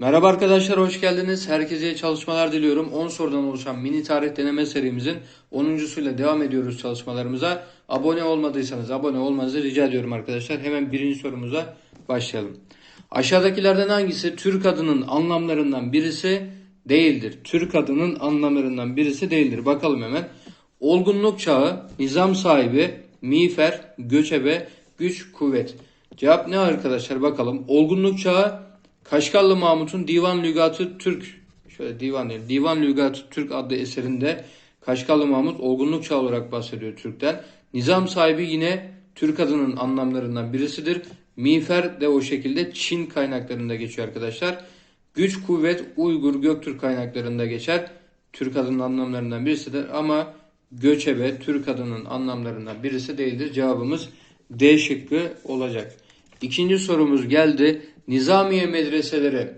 Merhaba arkadaşlar, hoş geldiniz. Herkese iyi çalışmalar diliyorum. 10 sorudan oluşan mini tarih deneme serimizin 10.suyla devam ediyoruz çalışmalarımıza. Abone olmadıysanız abone olmanızı rica ediyorum arkadaşlar. Hemen birinci sorumuza başlayalım. Aşağıdakilerden hangisi Türk adının anlamlarından birisi değildir? Türk adının anlamlarından birisi değildir. Bakalım hemen. Olgunluk çağı, nizam sahibi, miğfer, göçebe, güç, kuvvet. Cevap ne arkadaşlar bakalım. Olgunluk çağı Kaşgarlı Mahmut'un Divan Lügatı Türk şöyle divan değil. Divan Lügatı Türk adlı eserinde Kaşgarlı Mahmut olgunluk çağı olarak bahsediyor Türk'ten. Nizam sahibi yine Türk adının anlamlarından birisidir. Miğfer de o şekilde Çin kaynaklarında geçiyor arkadaşlar. Güç, kuvvet Uygur, Göktürk kaynaklarında geçer. Türk adının anlamlarından birisidir ama göçebe Türk adının anlamlarından birisi değildir. Cevabımız D şıkkı olacak. İkinci sorumuz geldi. Nizamiye medreseleri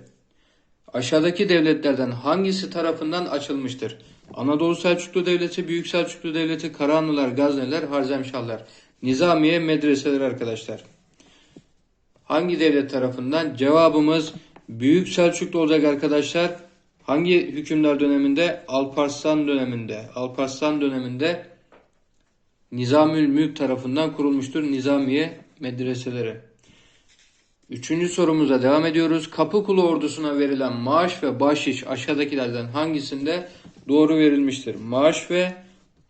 aşağıdaki devletlerden hangisi tarafından açılmıştır? Anadolu Selçuklu Devleti, Büyük Selçuklu Devleti, Karahanlılar, Gazneliler, Harzemşahlar. Nizamiye medreseleri arkadaşlar. Hangi devlet tarafından? Cevabımız Büyük Selçuklu olacak arkadaşlar. Hangi hükümdar döneminde? Alparslan döneminde. Alparslan döneminde Nizamül Mülk tarafından kurulmuştur Nizamiye medreseleri. Üçüncü sorumuza devam ediyoruz. Kapıkulu ordusuna verilen maaş ve bahşiş aşağıdakilerden hangisinde doğru verilmiştir? Maaş ve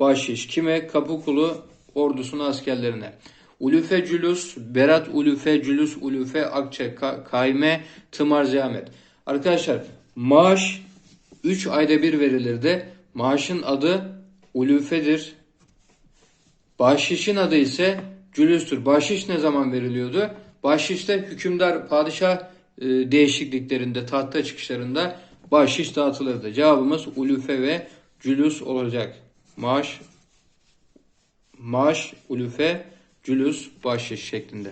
bahşiş kime? Kapıkulu ordusuna askerlerine. Ulufe Cülus, Berat Ulufe Cülus, Ulufe Akçe, Ka- Kaime, Tımar Ziyamet. Arkadaşlar maaş 3 ayda bir verilirdi. Maaşın adı Ulufe'dir. Bahşişin adı ise cülüstür. Bahşiş ne zaman veriliyordu? Bahşişte hükümdar padişah e, değişikliklerinde, tahta çıkışlarında bahşiş dağıtılırdı. Cevabımız ulufe ve cülüs olacak. Maaş, maaş, ulufe, cülüs, bahşiş şeklinde.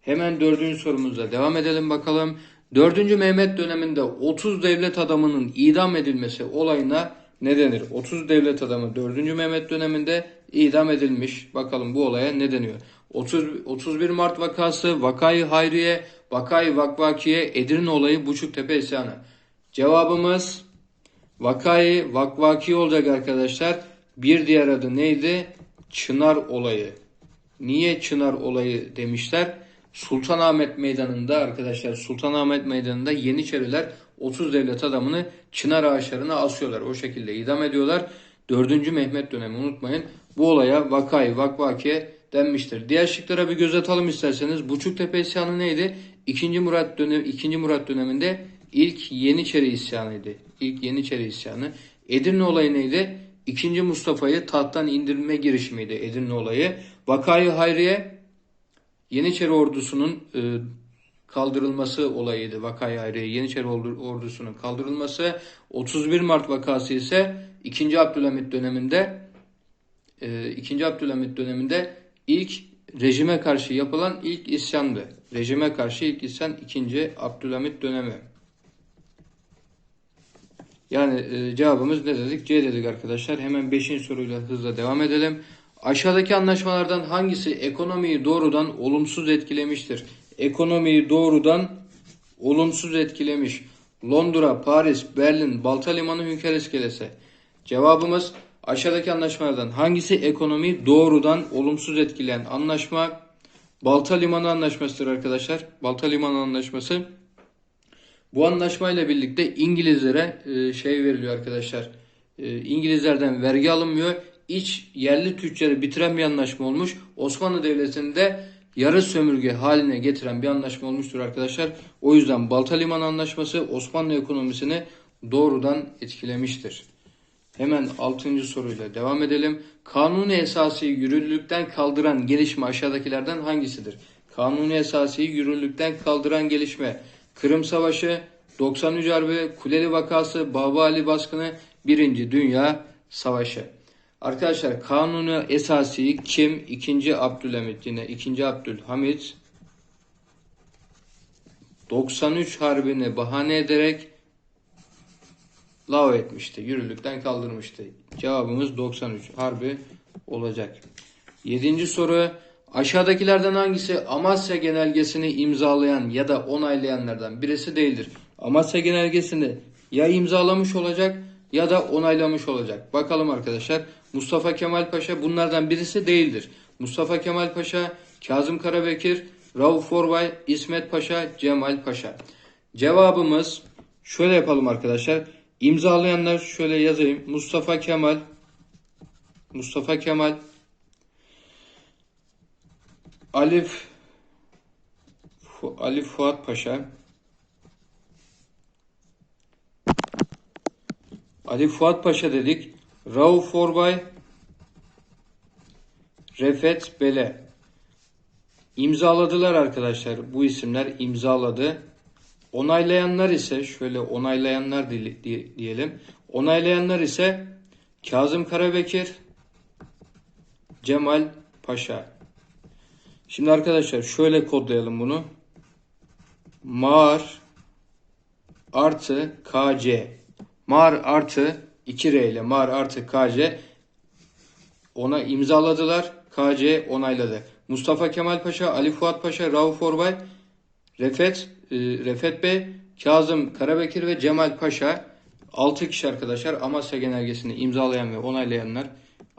Hemen dördüncü sorumuzla devam edelim bakalım. Dördüncü Mehmet döneminde 30 devlet adamının idam edilmesi olayına ne denir? 30 devlet adamı 4. Mehmet döneminde idam edilmiş. Bakalım bu olaya ne deniyor? 30, 31 Mart vakası, Vakayı Hayriye, Vakayı Vakvakiye, Edirne olayı, Buçuktepe isyanı. Cevabımız Vakayı Vakvaki olacak arkadaşlar. Bir diğer adı neydi? Çınar olayı. Niye Çınar olayı demişler? Sultanahmet Meydanı'nda arkadaşlar Sultanahmet Meydanı'nda Yeniçeriler 30 devlet adamını çınar ağaçlarına asıyorlar. O şekilde idam ediyorlar. 4. Mehmet dönemi unutmayın. Bu olaya vakayı vakvakiye denmiştir. Diğer şıklara bir göz atalım isterseniz. Buçuktepe isyanı neydi? 2. Murat dönemi 2. Murat döneminde ilk Yeniçeri isyanıydı. İlk Yeniçeri isyanı. Edirne olayı neydi? 2. Mustafa'yı tahttan indirme girişimiydi Edirne olayı. Vakayı Hayriye Yeniçeri ordusunun e, kaldırılması olayıydı. Vakayı Hayriye Yeniçeri ordu- ordusunun kaldırılması. 31 Mart vakası ise 2. Abdülhamit döneminde e, 2. Abdülhamit döneminde ilk rejime karşı yapılan ilk isyandı. Rejime karşı ilk isyan 2. Abdülhamit dönemi. Yani e, cevabımız ne dedik? C dedik arkadaşlar. Hemen 5. soruyla hızla devam edelim. Aşağıdaki anlaşmalardan hangisi ekonomiyi doğrudan olumsuz etkilemiştir? Ekonomiyi doğrudan olumsuz etkilemiş. Londra, Paris, Berlin, Balta Limanı, Hünkar İskelesi. Cevabımız aşağıdaki anlaşmalardan hangisi ekonomiyi doğrudan olumsuz etkileyen anlaşma? Balta Limanı Anlaşması'dır arkadaşlar. Balta Limanı Anlaşması. Bu anlaşmayla birlikte İngilizlere e, şey veriliyor arkadaşlar. E, İngilizlerden vergi alınmıyor. İç yerli tüccarı bitiren bir anlaşma olmuş. Osmanlı Devleti'nde yarı sömürge haline getiren bir anlaşma olmuştur arkadaşlar. O yüzden Balta Limanı Anlaşması Osmanlı ekonomisini doğrudan etkilemiştir. Hemen 6. soruyla devam edelim. Kanuni esası yürürlükten kaldıran gelişme aşağıdakilerden hangisidir? Kanuni esası yürürlükten kaldıran gelişme Kırım Savaşı, 93 Harbi, Kuleli Vakası, Baba Ali Baskını, 1. Dünya Savaşı. Arkadaşlar Kanuni esası kim? 2. Abdülhamit yine 2. Abdülhamit 93 Harbi'ni bahane ederek lav etmişti. Yürürlükten kaldırmıştı. Cevabımız 93 harbi olacak. Yedinci soru. Aşağıdakilerden hangisi Amasya Genelgesi'ni imzalayan ya da onaylayanlardan birisi değildir? Amasya Genelgesi'ni ya imzalamış olacak ya da onaylamış olacak. Bakalım arkadaşlar. Mustafa Kemal Paşa bunlardan birisi değildir. Mustafa Kemal Paşa, Kazım Karabekir, Rauf Orbay, İsmet Paşa, Cemal Paşa. Cevabımız şöyle yapalım arkadaşlar. İmzalayanlar şöyle yazayım. Mustafa Kemal, Mustafa Kemal, Alif Fu- Ali Fuat Paşa Ali Fuat Paşa dedik. Rauf Orbay Refet Bele imzaladılar arkadaşlar. Bu isimler imzaladı. Onaylayanlar ise şöyle onaylayanlar diyelim. Onaylayanlar ise Kazım Karabekir, Cemal Paşa. Şimdi arkadaşlar şöyle kodlayalım bunu. Mar artı KC. Mar artı 2R ile Mar artı KC ona imzaladılar. KC onayladı. Mustafa Kemal Paşa, Ali Fuat Paşa, Rauf Orbay, Refet, e, Refet Bey, Kazım Karabekir ve Cemal Paşa 6 kişi arkadaşlar Amasya Genelgesi'ni imzalayan ve onaylayanlar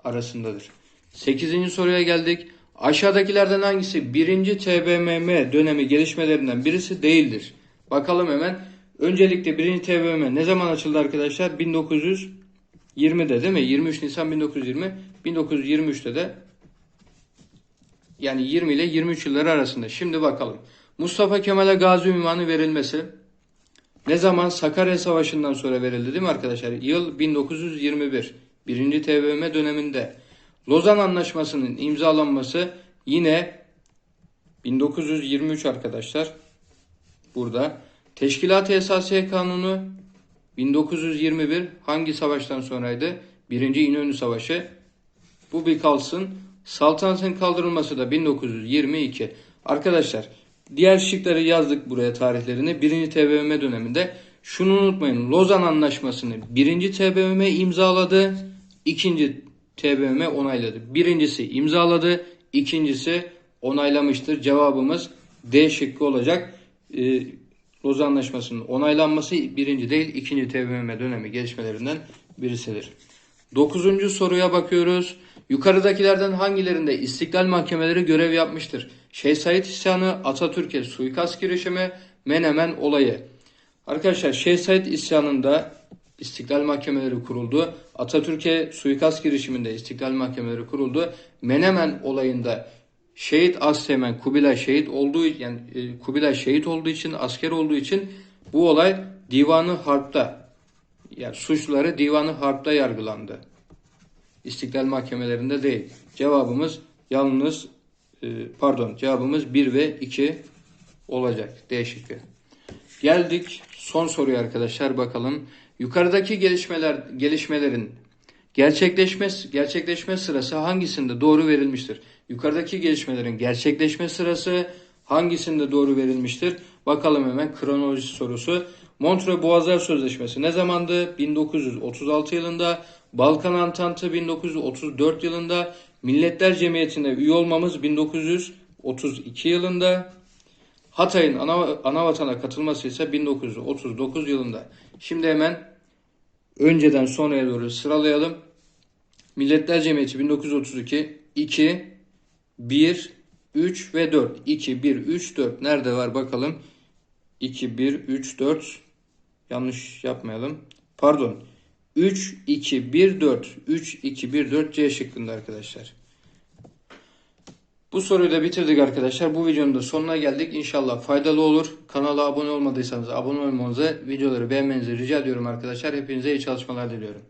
arasındadır. 8. soruya geldik. Aşağıdakilerden hangisi 1. TBMM dönemi gelişmelerinden birisi değildir? Bakalım hemen. Öncelikle 1. TBMM ne zaman açıldı arkadaşlar? 1920'de değil mi? 23 Nisan 1920. 1923'te de yani 20 ile 23 yılları arasında. Şimdi bakalım. Mustafa Kemal'e gazi ünvanı verilmesi ne zaman? Sakarya Savaşı'ndan sonra verildi değil mi arkadaşlar? Yıl 1921. 1. TBMM döneminde. Lozan Anlaşması'nın imzalanması yine 1923 arkadaşlar. Burada. Teşkilat-ı Esasiye Kanunu 1921 hangi savaştan sonraydı? 1. İnönü Savaşı. Bu bir kalsın. Saltanatın kaldırılması da 1922. Arkadaşlar diğer şıkları yazdık buraya tarihlerini. 1. TBMM döneminde. Şunu unutmayın. Lozan Anlaşması'nı 1. TBMM imzaladı. 2. TBMM onayladı. Birincisi imzaladı. ikincisi onaylamıştır. Cevabımız D şıkkı olacak. Ee, Lozan Anlaşması'nın onaylanması birinci değil ikinci TBMM dönemi gelişmelerinden birisidir. Dokuzuncu soruya bakıyoruz. Yukarıdakilerden hangilerinde istiklal mahkemeleri görev yapmıştır? Şeyh Said isyanı, Atatürk'e suikast girişimi, Menemen olayı. Arkadaşlar Şeyh Said isyanında istiklal mahkemeleri kuruldu. Atatürk'e suikast girişiminde istiklal mahkemeleri kuruldu. Menemen olayında Şehit Asteğmen Kubilay şehit olduğu yani e, Kubilay şehit olduğu için asker olduğu için bu olay Divanı Harp'ta yani suçluları Divanı Harp'ta yargılandı. İstiklal mahkemelerinde değil. Cevabımız yalnız e, pardon cevabımız 1 ve 2 olacak. D şıkkı. Geldik son soruya arkadaşlar bakalım. Yukarıdaki gelişmeler gelişmelerin gerçekleşme gerçekleşme sırası hangisinde doğru verilmiştir? Yukarıdaki gelişmelerin gerçekleşme sırası hangisinde doğru verilmiştir? Bakalım hemen kronoloji sorusu. Montreux Boğazlar Sözleşmesi ne zamandı? 1936 yılında. Balkan Antantı 1934 yılında. Milletler Cemiyeti'nde üye olmamız 1932 yılında. Hatay'ın ana, ana vatana katılması ise 1939 yılında. Şimdi hemen önceden sonraya doğru sıralayalım. Milletler Cemiyeti 1932, 2, 1, 3 ve 4. 2, 1, 3, 4. Nerede var bakalım. 2, 1, 3, 4. Yanlış yapmayalım. Pardon. 3, 2, 1, 4. 3, 2, 1, 4 C şıkkında arkadaşlar. Bu soruyu da bitirdik arkadaşlar. Bu videonun da sonuna geldik. İnşallah faydalı olur. Kanala abone olmadıysanız abone olmanızı, videoları beğenmenizi rica ediyorum arkadaşlar. Hepinize iyi çalışmalar diliyorum.